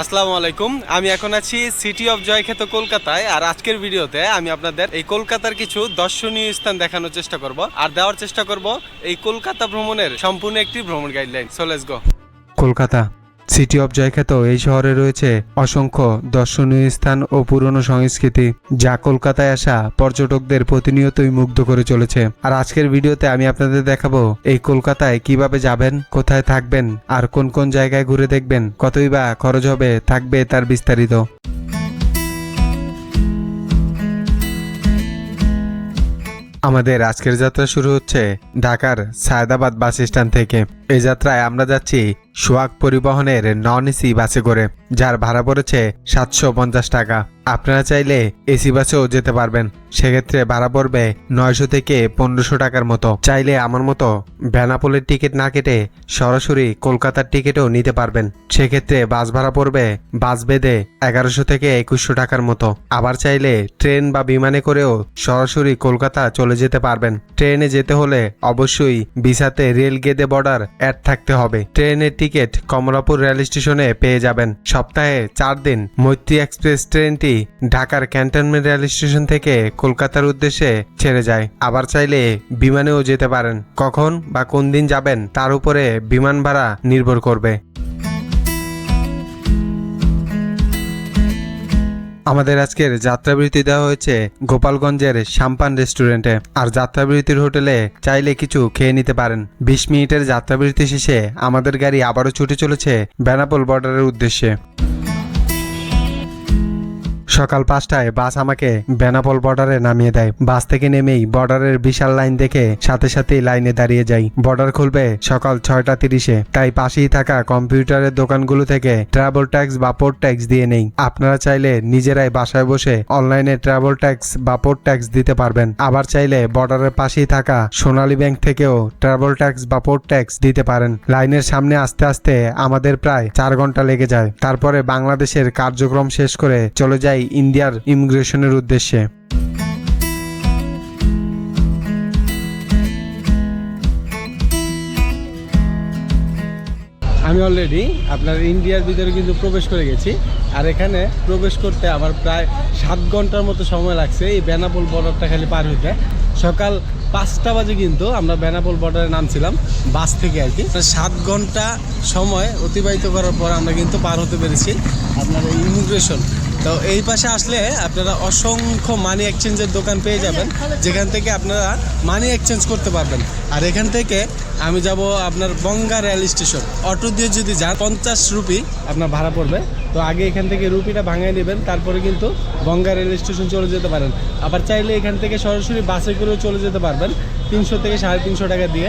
আসসালামু আলাইকুম। আমি এখন আছি সিটি অফ জয়ক্ষেত কলকাতায় আর আজকের ভিডিওতে আমি আপনাদের এই কলকাতার কিছু দর্শনীয় স্থান দেখানোর চেষ্টা করব আর দেওয়ার চেষ্টা করব এই কলকাতা ভ্রমণের সম্পূর্ণ একটি ভ্রমণ guideline so let's go Kolkata. City of জয়খ্যাত এই শহরে রয়েছে অসংখ্য দর্শনীয় স্থান ও পুরনো সংস্কৃতি, যা কলকাতায় আসা পর্যটকদের প্রতিনিয়তই মুগ্ধ করে চলেছে। আর আজকের ভিডিওতে আমি আপনাদের দেখাবো, এই কলকাতায় কীভাবে যাবেন, কোথায় থাকবেন, আর কোন কোন জায়গায় ঘুরে দেখবেন, কতই বা খরচ হবে, থাকবে তার বিস্তারিত। আমাদের আজকের যাত্রা শুরু হচ্ছে ঢাকার সায়দাবাদ বাস স্ট্যান্ড থেকে। এই যাত্রায় আমরা যাচ্ছি সোয়াগ পরিবহনের নন এসি বাসে করে যার ভাড়া পড়েছে সাতশো পঞ্চাশ টাকা। আপনারা চাইলে এসি বাসেও যেতে পারবেন। সেক্ষেত্রে ভাড়া পড়বে নয়শো থেকে পনেরোশো টাকার মতো। চাইলে আমার মতো বেনাপোলের টিকিট না কেটে সরাসরি কলকাতার টিকিটও নিতে পারবেন। সেক্ষেত্রে বাস ভাড়া পড়বে বাস বেঁধে এগারোশো থেকে একুশশো টাকার মতো। আবার চাইলে ট্রেন বা বিমানে করেও সরাসরি কলকাতা চলে যেতে পারবেন। ট্রেনে যেতে হলে অবশ্যই বিসাতে রেল গেদে বর্ডার অ্যাড থাকতে হবে। ট্রেনের টিকিট কমলাপুর রেল স্টেশনে পেয়ে যাবেন। সপ্তাহে চার দিন মৈত্রী এক্সপ্রেস ট্রেনটি ঢাকার ক্যান্টনমেন্ট রেল স্টেশন থেকে কলকাতার উদ্দেশ্যে ছেড়ে যায়। আবার চাইলে বিমানেও যেতে পারেন। কখন বা কোন দিন যাবেন তার উপরে বিমান ভাড়া নির্ভর করবে। আমাদের আজকের যাত্রাবৃত্তি দেওয়া হয়েছে গোপালগঞ্জের সাম্পান রেস্টুরেন্টে। আর যাত্রাবৃত্তির হোটেলে চাইলে কিছু খেয়ে নিতে পারেন। বিশ মিনিটের যাত্রাবৃত্তি শেষে আমাদের গাড়ি আবারও ছুটে চলেছে বেনাপোল বর্ডারের উদ্দেশ্যে। সকাল পাঁচটায় বাস আমাকে বেনাপোল বর্ডারে নামিয়ে দেয়। বাস থেকে নেমেই বর্ডারের বিশাল লাইন দেখে সাথে সাথেই লাইনে দাঁড়িয়ে যাই। বর্ডার খুলবে সকাল ছয়টা তিরিশে, তাই পাশেই থাকা কম্পিউটারের দোকানগুলো থেকে ট্রাভেল ট্যাক্স বা পোর্ট ট্যাক্স দিয়ে নেই। আপনারা চাইলে নিজেরাই বাসায় বসে অনলাইনে ট্রাভেল ট্যাক্স বা পোর্ট ট্যাক্স দিতে পারবেন। আবার চাইলে বর্ডারের পাশেই থাকা সোনালী ব্যাংক থেকেও ট্রাভেল ট্যাক্স বা পোর্ট ট্যাক্স দিতে পারেন। লাইনের সামনে আস্তে আস্তে আমাদের প্রায় চার ঘণ্টা লেগে যায়। তারপরে বাংলাদেশের কার্যক্রম শেষ করে চলে যাই ইন্ডিয়ার ইমিগ্রেশনের উদ্দেশ্যে। আমি অলরেডি আপনার ইন্ডিয়ার ভিতরে কিন্তু প্রবেশ করে গেছি। আর এখানে প্রবেশ করতে আমার প্রায় সাত ঘণ্টার মতো সময় লাগছে এই বেনাপোল বর্ডারটা খালি পার হইতে। সকাল পাঁচটা বাজে কিন্তু আমরা বেনাপোল বর্ডারে নামছিলাম, বাস থেকে আর কি। সাত ঘণ্টা সময় অতিবাহিত করার পর আমরা কিন্তু পার হতে পেরেছি। আপনার ইমিগ্রেশন তো এই পাশে আসলে আপনারা অসংখ্য মানি এক্সচেঞ্জের দোকান পেয়ে যাবেন। যেখান থেকে আপনারা মানি এক্সচেঞ্জ করতে পারবেন। আর এখান থেকে আমি যাব আপনার বঙ্গা রেল স্টেশন অটো দিয়ে যদি যান, পঞ্চাশ রুপি আপনার ভাড়া পড়বে। তো আগে এখান থেকে রুপিটা ভাঙায় নেবেন, তারপরে কিন্তু বঙ্গা রেল স্টেশন চলে যেতে পারেন। আবার চাইলে এখান থেকে সরাসরি বাসে করেও চলে যেতে পারবেন, তিনশো থেকে সাড়ে তিনশো টাকা দিয়ে।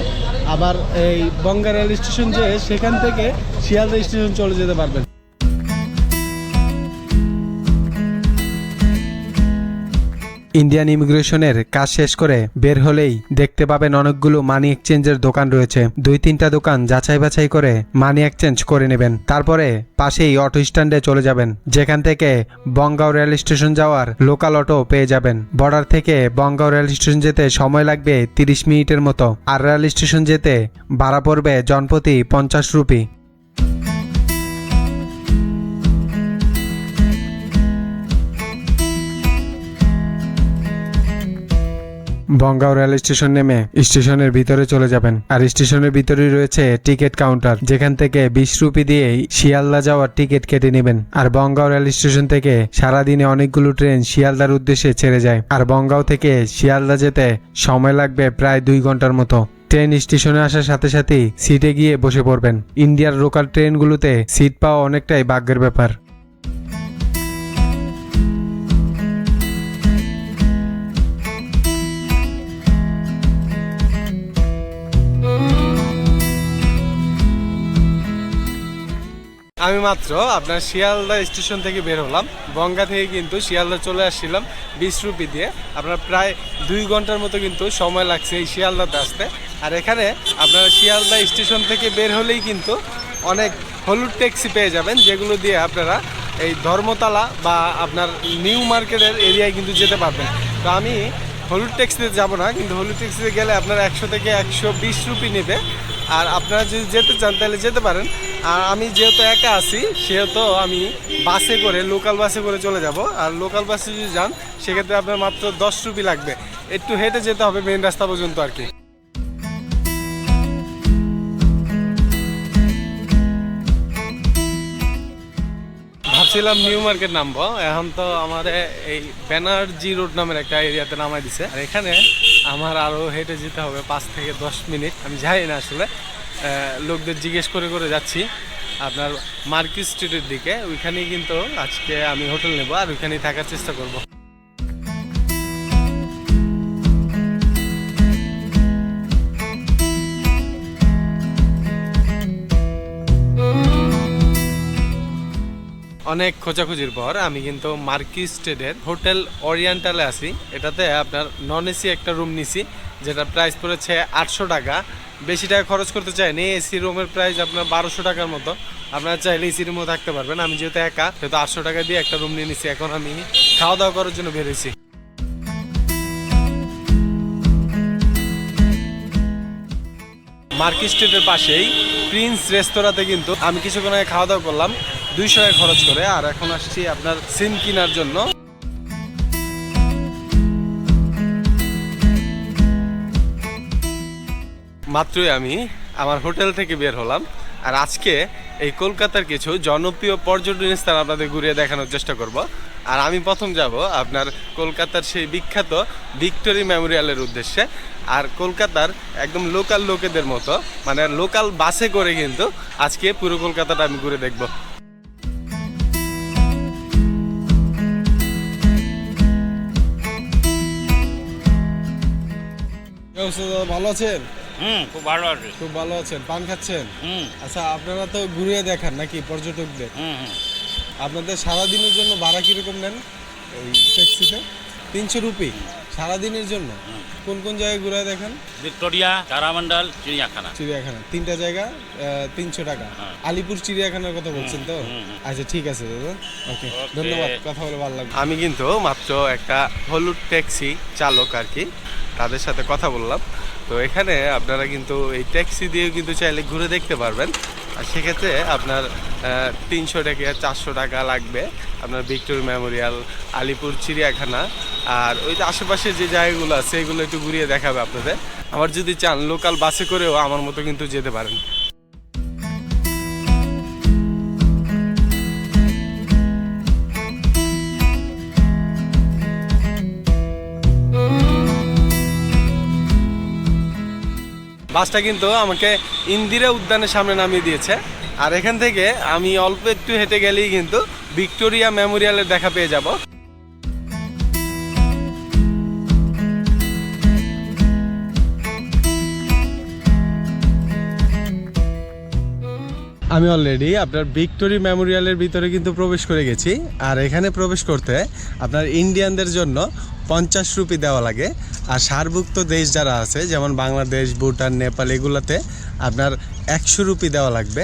আবার এই বঙ্গা রেল স্টেশন যে, সেখান থেকে শিয়ালদা স্টেশন চলে যেতে পারবেন। ইন্ডিয়ান ইমিগ্রেশনের কাজ শেষ করে বের হলেই দেখতে পাবেন অনেকগুলো মানি এক্সচেঞ্জের দোকান রয়েছে। দুই তিনটা দোকান যাচাই বাছাই করে মানি এক্সচেঞ্জ করে নেবেন। তারপরে পাশেই অটো স্ট্যান্ডে চলে যাবেন, যেখান থেকে বঙ্গাও রেল স্টেশন যাওয়ার লোকাল অটো পেয়ে যাবেন। বর্ডার থেকে বঙ্গাও রেল স্টেশন যেতে সময় লাগবে তিরিশ মিনিটের মতো। আর রেল স্টেশন যেতে ভাড়া পড়বে জনপ্রতি পঞ্চাশ রুপি। বঙ্গাও রেল স্টেশন নেমে স্টেশনের ভিতরে চলে যাবেন। আর স্টেশনের ভিতরেই রয়েছে টিকিট কাউন্টার, যেখান থেকে বিশ রুপি দিয়েই শিয়ালদা যাওয়ার টিকিট কেটে নেবেন। আর বঙ্গাও রেল স্টেশন থেকে সারাদিনে অনেকগুলো ট্রেন শিয়ালদার উদ্দেশ্যে ছেড়ে যায়। আর বঙ্গাও থেকে শিয়ালদা যেতে সময় লাগবে প্রায় দুই ঘণ্টার মতো। ট্রেন স্টেশনে আসার সাথে সাথেই সিটে গিয়ে বসে পড়বেন। ইন্ডিয়ার লোকাল ট্রেনগুলোতে সিট পাওয়া অনেকটাই ভাগ্যের ব্যাপার। আমি মাত্র আপনার শিয়ালদা স্টেশন থেকে বের হলাম। গঙ্গা থেকে কিন্তু শিয়ালদা চলে আসছিলাম বিশ রুপি দিয়ে। আপনার প্রায় দুই ঘণ্টার মতো কিন্তু সময় লাগছে এই শিয়ালদাতে আসতে। আর এখানে আপনারা শিয়ালদা স্টেশন থেকে বের হলেই কিন্তু অনেক হলুদ ট্যাক্সি পেয়ে যাবেন, যেগুলো দিয়ে আপনারা এই ধর্মতলা বা আপনার নিউ মার্কেটের এরিয়ায় কিন্তু যেতে পারবেন। তো আমি হলুদ ট্যাক্সিতে যাব না, কিন্তু হলুদ ট্যাক্সিতে গেলে আপনার একশো থেকে একশো বিশ রুপি নেবে। আর আপনারা যদি যেতে চান, তাহলে যেতে পারেন। আর আমি যেহেতু একা আছি, সেহেতু আমি বাসে করে, লোকাল বাসে করে চলে যাব। আর লোকাল বাসে যদি যান, সেক্ষেত্রে আপনার মাত্র দশ রুপি লাগবে। একটু হেঁটে যেতে হবে মেন রাস্তা পর্যন্ত আর কি। ভাবছিলাম নিউ মার্কেট নামবো। এখন তো আমার এই ব্যানার্জি রোড নামের একটা এরিয়াতে নামাই দিছে। আর এখানে আমার আরও হেঁটে যেতে হবে পাঁচ থেকে দশ মিনিট। আমি যাই না আসলে। লোকদের জিজ্ঞেস করে করে যাচ্ছি আপনার মার্কেট স্ট্রিটের দিকে। ওইখানেই কিন্তু আজকে আমি হোটেল নেব আর ওইখানেই থাকার চেষ্টা করব। অনেক খোঁজাখুঁজির পর আমি কিন্তু মার্কি স্টেডের হোটেল ওরিয়েন্টালে আছি। এটাতে আপনার নন এসি একটা রুম নিছি, যেটা প্রাইস পড়েছে আটশো টাকা। বেশি টাকা খরচ করতে চাইনি এসি রুমের প্রাইস আপনার বারোশো টাকার মতো। আপনারা চাইলে এসি রুমও থাকতে পারবেন। আমি যেহেতু একা, সেহেতু আটশো টাকা দিয়ে একটা রুম নিয়ে নিছি। এখন আমি খাওয়া দাওয়া করার জন্য বেরিয়েছি মার্কেট স্ট্রিটের পাশেই প্রিন্স রেস্তোরাঁতে কিন্তু আমি কিছুক্ষণ আগে খাওয়া দাওয়া করলাম। দুইশো টাকা খরচ করে, আর এখন আসছি আপনার সিম কেনার জন্য। মাত্রই আমি আমার হোটেল থেকে বের হলাম, আর আজকে এই কলকাতার কিছু জনপ্রিয় পর্যটন স্থান আপনাদের ঘুরিয়ে দেখানোর চেষ্টা করব। আর আমি প্রথম যাব আপনার কলকাতার সেই বিখ্যাত ভিক্টোরি মেমোরিয়ালের উদ্দেশ্যে। আর কলকাতার একদম লোকাল লোকেদের মতো মানে লোকাল বাসে করে কিন্তু আজকে পুরো কলকাতাটা আমি ঘুরে দেখব। ভালো আছেন? হুম খুব ভালো আছে। খুব ভালো আছেন পান খাচ্ছেন? হুম। আচ্ছা আপনারা তো ঘুরিয়ে দেখান নাকি পর্যটকদের? হুম হুম। আপনাদের সারাদিনের জন্য ভাড়া কীরকম নেন? এই ট্যাক্সিতে তিনশো রুপি সারাদিনের জন্য? কোন কোন জায়গায় ঘুরে দেখেন? ভিক্টোরিয়া তারামন্ডল চিড়িয়াখানা। চিড়িয়াখানা। তিনটা জায়গা তিনশো টাকা। হ্যাঁ। আলিপুর চিড়িয়াখানার কথা বলছেন তো। আচ্ছা ঠিক আছে দাদা। ওকে ধন্যবাদ। কথা বলে ভালো লাগল। আমি কিন্তু মাত্র একটা হলুদ ট্যাক্সি চালক আর কি তাদের সাথে কথা বললাম। তো এখানে আপনারা কিন্তু এই ট্যাক্সি দিয়েও কিন্তু চাইলে ঘুরে দেখতে পারবেন। আর সেক্ষেত্রে আপনার তিনশো টাকা চারশো টাকা লাগবে আপনার ভিক্টোর মেমোরিয়াল, আলিপুর, চিড়িয়াখানা। আর ওই যে আশেপাশে যে জায়গাগুলো আছে, এগুলো একটু ঘুরিয়ে দেখাবে আপনাদের। আমার যদি চান, লোকাল বাসে করেও আমার মতো কিন্তু যেতে পারেন। বাসটা কিন্তু আমাকে ইন্দিরা উদ্যানের সামনে নামিয়ে দিয়েছে। আর এখান থেকে আমি অল্প একটু হেঁটে গেলেই কিন্তু ভিক্টোরিয়া মেমোরিয়ালের দেখা পেয়ে যাব। আমি অলরেডি আপনার ভিক্টোরি মেমোরিয়ালের ভিতরে কিন্তু প্রবেশ করে গেছি। আর এখানে প্রবেশ করতে আপনার ইন্ডিয়ানদের জন্য পঞ্চাশ রুপি দেওয়া লাগে। আর সারভুক্ত দেশ যারা আছে, যেমন বাংলাদেশ, ভুটান, নেপাল, এগুলোতে আপনার একশো রুপি দেওয়া লাগবে।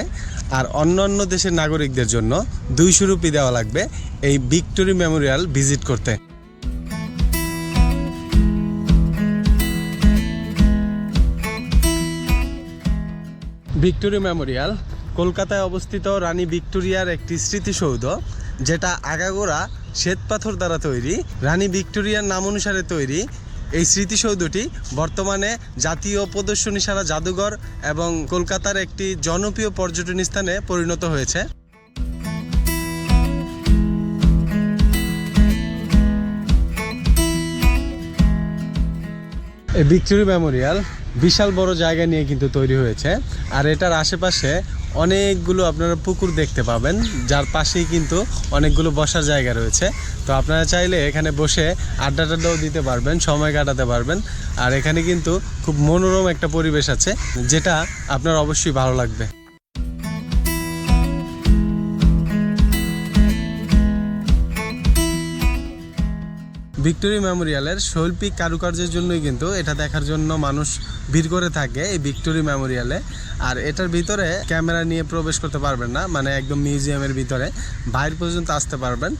আর অন্য অন্য দেশের নাগরিকদের জন্য দুইশো রুপি দেওয়া লাগবে এই ভিক্টোরি মেমোরিয়াল ভিজিট করতে। ভিক্টোরিয়া মেমোরিয়াল কলকাতায় অবস্থিত রানী ভিক্টোরিয়ার একটি স্মৃতিসৌধ, যেটা আগাগোড়া শ্বেতপাথর দ্বারা তৈরি, রানী ভিক্টোরিয়ার নাম অনুসারে তৈরি। এই স্মৃতিসৌধটি বর্তমানে জাতীয় প্রদর্শনী সারা জাদুঘর এবং কলকাতার একটি জনপ্রিয় পর্যটন স্থানে পরিণত হয়েছে। এই ভিক্টোরি মেমোরিয়াল বিশাল বড় জায়গা নিয়ে কিন্তু তৈরি হয়েছে। আর এটার আশেপাশে অনেকগুলো আপনারা পুকুর দেখতে পাবেন, যার পাশেই কিন্তু অনেকগুলো বসার জায়গা রয়েছে। তো আপনারা চাইলে এখানে বসে আড্ডা টাড্ডাও দিতে পারবেন, সময় কাটাতে পারবেন। আর এখানে কিন্তু খুব মনোরম একটা পরিবেশ আছে, যেটা আপনার অবশ্যই ভালো লাগবে। ভিক্টোরি মেমোরিয়ালের শৈল্পিক কারুকার্যের জন্যই কিন্তু এটা দেখার জন্য মানুষ ভিড় করে থাকে এই ভিক্টোরি মেমোরিয়ালে। আর এটার ভিতরে ক্যামেরা নিয়ে প্রবেশ করতে পারবেন না মানে একদম মিউজিয়ামের ভিতরে। বাইরে পর্যন্ত আসতে পারবেন।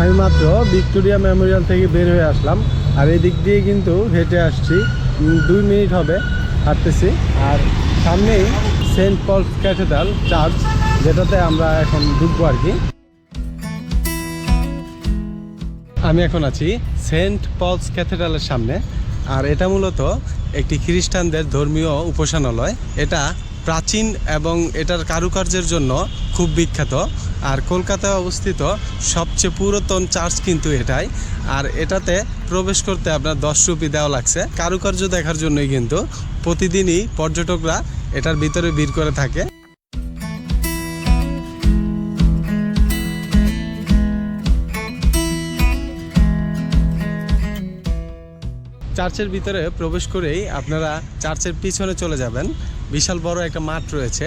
আমি মাত্র ভিক্টোরিয়া মেমোরিয়াল থেকে বের হয়ে আসলাম, আর এই দিক দিয়ে কিন্তু হেঁটে আসছি। দুই মিনিট হবে, হাঁটতেছি। আর সামনেই সেন্ট পলস ক্যাথেড্রাল চার্চ, যেটাতে আমরা এখন ঢুকবো আর কি। আমি এখন আছি সেন্ট পলস ক্যাথেড্রালের সামনে, আর এটা মূলত একটি খ্রিস্টানদের ধর্মীয় উপাসনালয়। এটা প্রাচীন এবং এটার কারুকার্যের জন্য খুব বিখ্যাত, আর কলকাতায় অবস্থিত সবচেয়ে পুরাতন চার্চ কিন্তু এটাই। আর এটাতে প্রবেশ করতে আপনার দশ রুপি দেওয়া লাগছে। কারুকার্য দেখার জন্যই কিন্তু প্রতিদিনই পর্যটকরা এটার ভিতরে ভিড় করে থাকে। চার্চের ভিতরে প্রবেশ করেই আপনারা চার্চের পিছনে চলে যাবেন। বিশাল বড় একটা মাঠ রয়েছে,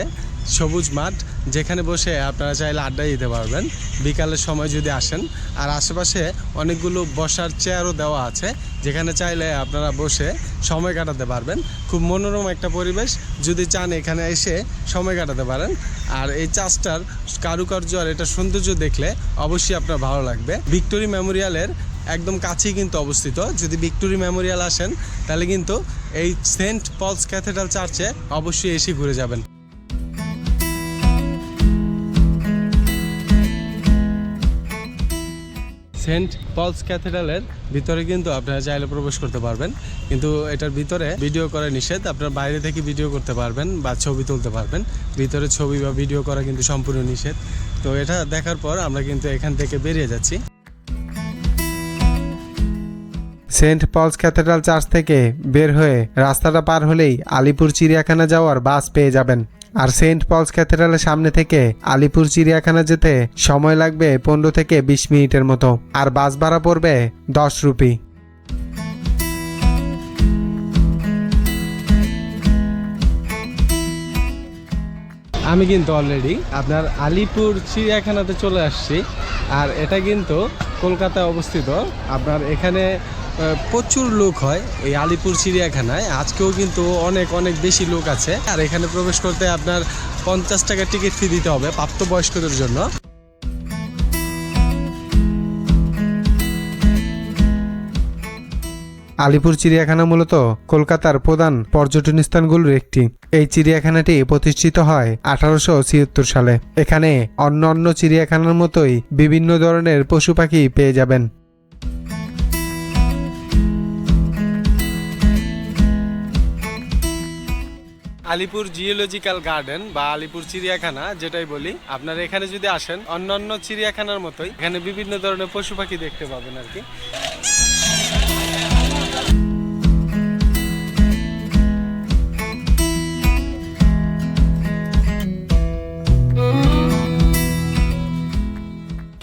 সবুজ মাঠ, যেখানে বসে আপনারা চাইলে আড্ডা দিতে পারবেন। বিকালের সময় যদি আসেন, আর আশেপাশে অনেকগুলো বসার চেয়ারও দেওয়া আছে, যেখানে চাইলে আপনারা বসে সময় কাটাতে পারবেন। খুব মনোরম একটা পরিবেশ, যদি চান এখানে এসে সময় কাটাতে পারেন। আর এই চার্চটার কারুকার্য আর এটা সৌন্দর্য দেখলে অবশ্যই আপনার ভালো লাগবে। ভিক্টোরি মেমোরিয়ালের একদম কাছেই কিন্তু অবস্থিত। যদি ভিক্টোরি মেমোরিয়াল আসেন, তাহলে কিন্তু এই সেন্ট পলস ক্যাথেড্রাল চার্চে অবশ্যই এসে ঘুরে যাবেন। সেন্ট পলস ক্যাথেড্রালের ভিতরে কিন্তু আপনারা চাইলে প্রবেশ করতে পারবেন। কিন্তু এটার ভিতরে ভিডিও করা নিষেধ। আপনারা বাইরে থেকে ভিডিও করতে পারবেন বা ছবি তুলতে পারবেন। ভিতরে ছবি বা ভিডিও করা কিন্তু সম্পূর্ণ নিষেধ। তো এটা দেখার পর আমরা কিন্তু এখান থেকে বেরিয়ে যাচ্ছি। সেন্ট পলস ক্যাথেড্রাল চার্চ থেকে বের হয়ে রাস্তাটা পার হলেই আলিপুর চিড়িয়াখানা যাওয়ার বাস পেয়ে যাবেন। আর সেন্ট পলস ক্যাথেড্রালের সামনে থেকে আলিপুর চিড়িয়াখানা যেতে সময় লাগবে পনেরো থেকে বিশ মিনিটের মতো। আর বাস ভাড়া পড়বে দশ রুপি। আমি কিন্তু অলরেডি আপনার আলিপুর চিড়িয়াখানাতে চলে আসছি। আর এটা কিন্তু কলকাতায় অবস্থিত। আপনার এখানে প্রচুর লোক হয় এই আলিপুর চিড়িয়াখানায়। আজকেও কিন্তু অনেক অনেক বেশি লোক আছে। আর এখানে প্রবেশ করতে আপনার পঞ্চাশ টাকা টিকিট ফি দিতে হবে প্রাপ্তবয়স্কদের জন্য। আলিপুর চিড়িয়াখানা মূলত কলকাতার প্রধান পর্যটন স্থানগুলোর একটি। এই চিড়িয়াখানাটি প্রতিষ্ঠিত হয় আঠারোশো ছিয়াত্তর সালে। এখানে অন্য অন্য চিড়িয়াখানার মতোই বিভিন্ন ধরনের পশু পাখি পেয়ে যাবেন। আলিপুর জিওলজিক্যাল গার্ডেন বা আলিপুর চিড়িয়াখানা, যেটাই বলি, আপনারা এখানে যদি আসেন, অন্যান্য চিড়িয়াখানার মতোই, এখানে বিভিন্ন ধরনের পশু পাখি দেখতে পাবেন আর কি।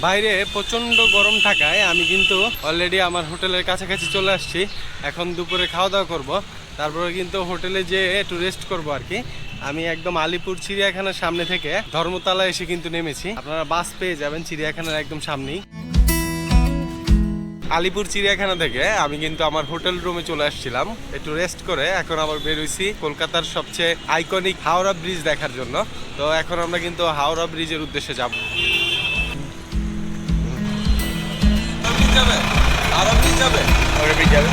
বাইরে প্রচণ্ড গরম থাকায় আমি কিন্তু অলরেডি আমার হোটেলের কাছাকাছি চলে আসছি। এখন দুপুরে খাওয়া দাওয়া করব। তারপরে কিন্তু হোটেলে যেয়ে একটু রেস্ট করব আর কি, আমি একদম আলিপুর চিড়িয়াখানার সামনে থেকে ধর্মতলা এসে কিন্তু নেমেছি। আপনারা বাস পেয়ে যাবেন চিড়িয়াখানার একদম সামনেই। আলিপুর চিড়িয়াখানা থেকে আমি কিন্তু আমার হোটেল রুমে চলে আসছিলাম, একটু রেস্ট করে এখন আবার বেরোইছি কলকাতার সবচেয়ে আইকনিক হাওড়া ব্রিজ দেখার জন্য। তো এখন আমরা কিন্তু হাওড়া ব্রিজের উদ্দেশ্যে যাব। যাবে হাওড়া যাবে যাবে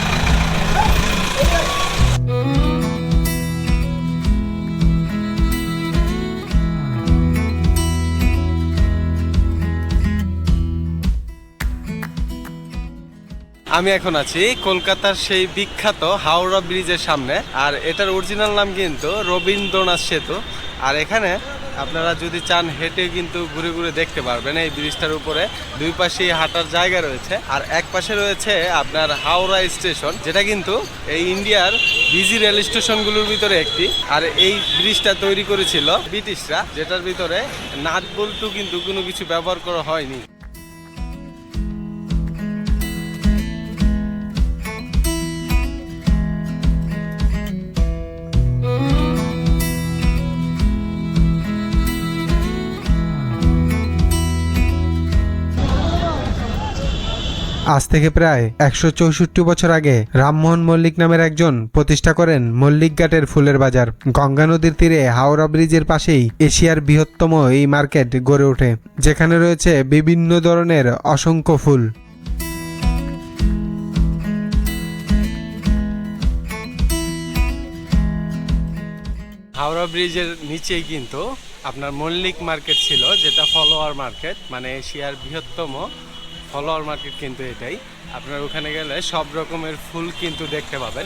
আমি এখন আছি কলকাতার সেই বিখ্যাত হাওড়া ব্রিজের সামনে, আর এটার অরিজিনাল নাম কিন্তু রবীন্দ্রনাথ সেতু। আর এখানে আপনারা যদি চান হেঁটে কিন্তু ঘুরে ঘুরে দেখতে পারবেন এই ব্রিজটার উপরে। দুই পাশেই হাঁটার জায়গা রয়েছে। আর এক পাশে রয়েছে আপনার হাওড়া স্টেশন, যেটা কিন্তু এই ইন্ডিয়ার বিজি রেল স্টেশনগুলোর ভিতরে একটি। আর এই ব্রিজটা তৈরি করেছিল ব্রিটিশরা, যেটার ভিতরে নাট বল্টু কিন্তু কোনো কিছু ব্যবহার করা হয়নি। আজ থেকে প্রায় একশো চৌষট্টি বছর আগে রামমোহন মল্লিক নামের একজন প্রতিষ্ঠা করেন মল্লিক ঘাটের ফুলের বাজার। গঙ্গা নদীর তীরে হাওড়া ব্রিজের পাশেই এশিয়ার বৃহত্তম এই মার্কেট গড়ে ওঠে, যেখানে রয়েছে বিভিন্ন ধরনের অসংখ্য ফুল। হাওড়া ব্রিজের নিচেই কিন্তু আপনার মল্লিক মার্কেট ছিল, যেটা ফলোয়ার মার্কেট মানে এশিয়ার বৃহত্তম ফলোয়ার মার্কেট কিন্তু এটাই। আপনার ওখানে গেলে সব রকমের ফুল কিন্তু দেখতে পাবেন।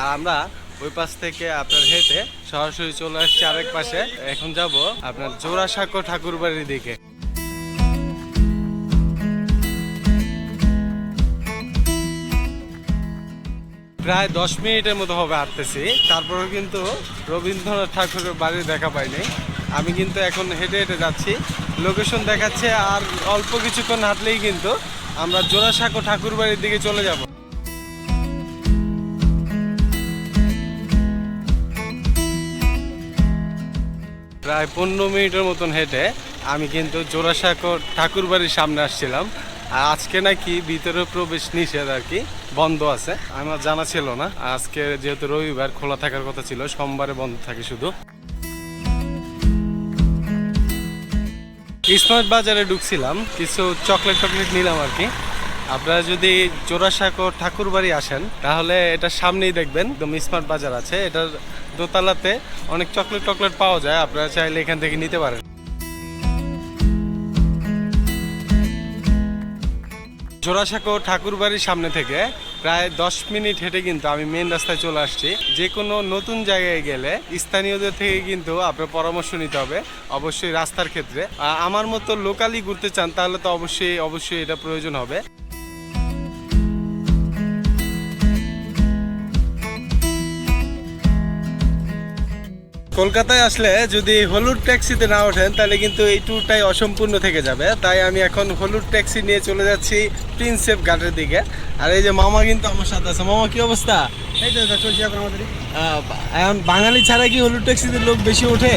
আর আমরা ওই পাশ থেকে আপনার হেঁটে সরাসরি চলে আসছি আরেক পাশে। এখন যাব আপনার জোড়াসাঁকো ঠাকুর বাড়ির দিকে। প্রায় দশ মিনিটের মতো হবে হাঁটতেছি। তারপরেও কিন্তু রবীন্দ্রনাথ ঠাকুরের বাড়ি দেখা পাইনি। আমি কিন্তু এখন হেঁটে হেঁটে যাচ্ছি। লোকেশন দেখাচ্ছে আর অল্প কিছুক্ষণ হাঁটলেই কিন্তু আমরা জোড়াসাঁকো ঠাকুর বাড়ির দিকে চলে যাব। প্রায় পনেরো মিনিটের মতন হেঁটে আমি কিন্তু জোড়াসাঁকো ঠাকুর বাড়ির সামনে আসছিলাম। আর আজকে নাকি ভিতরে প্রবেশ নিষেধ আর কি, বন্ধ আছে। আমার জানা ছিল না, আজকে যেহেতু রবিবার খোলা থাকার কথা ছিল, সোমবারে বন্ধ থাকে শুধু। স্মার্ট বাজারে ঢুকছিলাম, কিছু চকলেট টকলেট নিলাম আর কি। আপনারা যদি জোড়াসাঁকো ঠাকুর বাড়ি আসেন, তাহলে এটা সামনেই দেখবেন, একদম স্মার্ট বাজার আছে। এটার দোতলাতে অনেক চকলেট টকলেট পাওয়া যায়, আপনারা চাইলে এখান থেকে নিতে পারেন। জোড়াসাঁকো ঠাকুর বাড়ির সামনে থেকে প্রায় দশ মিনিট হেঁটে কিন্তু আমি মেন রাস্তায় চলে আসছি। যে কোনো নতুন জায়গায় গেলে স্থানীয়দের থেকে কিন্তু আপনার পরামর্শ নিতে হবে, অবশ্যই রাস্তার ক্ষেত্রে। আমার মতো লোকালি ঘুরতে চান তাহলে তো অবশ্যই অবশ্যই এটা প্রয়োজন হবে। কলকাতায় আসলে যদি হলুদ ট্যাক্সিতে না ওঠেন তাহলে কিন্তু এই ট্যুরটাই অসম্পূর্ণ থেকে যাবে। তাই আমি এখন হলুদ ট্যাক্সি নিয়ে চলে যাচ্ছি প্রিন্সেপ ঘাটের দিকে। আর এই যে মামা কিন্তু আমার সাথে আছে। মামা কি অবস্থা? এই তো এখন আমাদের এখন বাঙালি ছাড়া কি হলুদ ট্যাক্সিতে লোক বেশি ওঠে?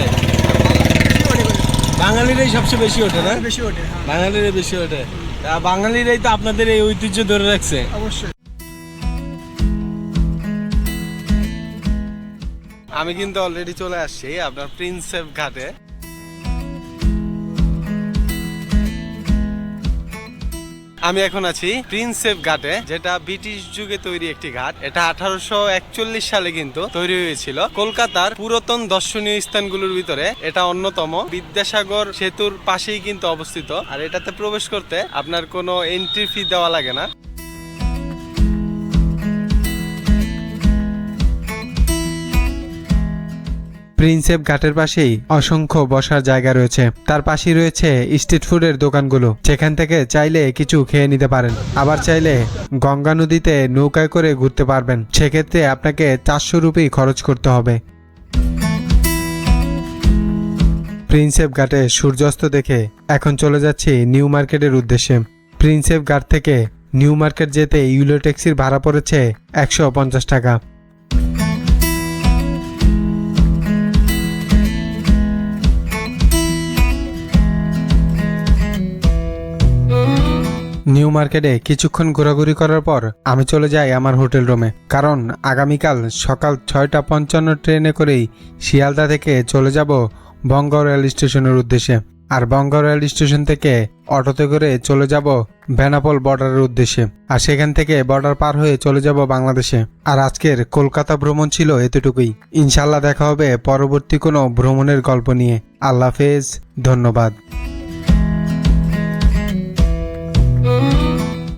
বাঙালিরাই সবচেয়ে বেশি ওঠে না? বেশি ওঠে হ্যাঁ। বাঙালিরাই বেশি ওঠে। বাঙালিরাই তো আপনাদের এই ঐতিহ্য ধরে রাখছে। অবশ্যই। আমি কিন্তু অলরেডি চলে আসছি আপনার প্রিন্সেপ ঘাটে। আমি এখন আছি প্রিন্সেপ ঘাটে, যেটা ব্রিটিশ যুগে তৈরি একটি ঘাট। এটা আঠারোশো একচল্লিশ সালে কিন্তু তৈরি হয়েছিল। কলকাতার পুরাতন দর্শনীয় স্থানগুলোর ভিতরে এটা অন্যতম। বিদ্যাসাগর সেতুর পাশেই কিন্তু অবস্থিত। আর এটাতে প্রবেশ করতে আপনার কোনো এন্ট্রি ফি দেওয়া লাগে না। প্রিন্সেপ ঘাটের পাশেই অসংখ্য বসার জায়গা রয়েছে। তার পাশেই রয়েছে স্ট্রিট ফুডের দোকানগুলো। যেখান থেকে চাইলে কিছু খেয়ে নিতে পারেন। আবার চাইলে গঙ্গা নদীতে নৌকায় করে ঘুরতে পারবেন। সেক্ষেত্রে আপনাকে চারশো রুপি খরচ করতে হবে। প্রিন্সেপ ঘাটে সূর্যাস্ত দেখে এখন চলে যাচ্ছি নিউ মার্কেটের উদ্দেশ্যে। প্রিন্সেপ ঘাট থেকে নিউ মার্কেট যেতে ইউলো ট্যাক্সির ভাড়া পড়েছে একশো পঞ্চাশ টাকা। নিউ মার্কেটে কিছুক্ষণ ঘোরাঘুরি করার পর আমি চলে যাই আমার হোটেল রুমে। কারণ আগামীকাল সকাল ছয়টা পঞ্চান্ন ট্রেনে করেই শিয়ালদা থেকে চলে যাব বঙ্গ রেল স্টেশনের উদ্দেশ্যে। আর বঙ্গ রেল স্টেশন থেকে অটোতে করে চলে যাব বেনাপোল বর্ডারের উদ্দেশ্যে। আর সেখান থেকে বর্ডার পার হয়ে চলে যাব বাংলাদেশে। আর আজকের কলকাতা ভ্রমণ ছিল এতটুকুই। ইনশাল্লাহ দেখা হবে পরবর্তী কোনো ভ্রমণের গল্প নিয়ে। আল্লাহ হাফেজ, ধন্যবাদ। Mm-hmm.